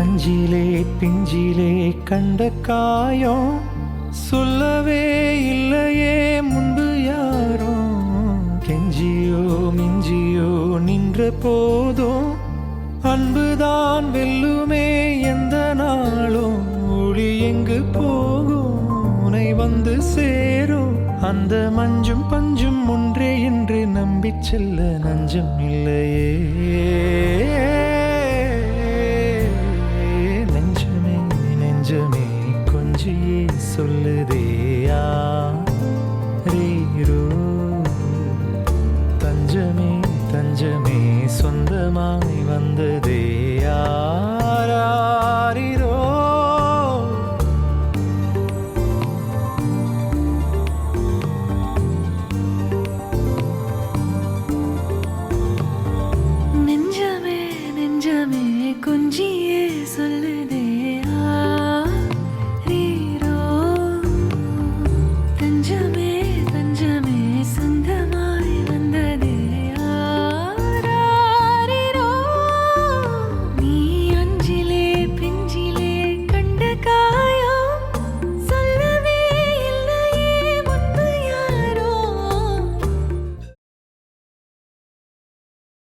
நஞ்சிலே பிஞ்சிலே கண்ட காயம் சொல்லவே இல்லையே முன்பு யாரோ. கெஞ்சியோ மிஞ்சியோ நின்ற போதும் அன்புதான் வெல்லுமே எந்த நாளும். ஒளி எங்கு போகும்? உனை வந்து சேரும். அந்த மஞ்சும் பஞ்சும் ஒன்றே என்று நம்பிச் செல்ல நஞ்சம் இல்லையே. நெஞ்சமே கொஞ்சியே சொல்லுதேயா ரீரோ தஞ்சமே தஞ்சமே சொந்தமாய் வந்ததேயாரோ நெஞ்சமே நெஞ்சமே கொஞ்சியே சொல்லு.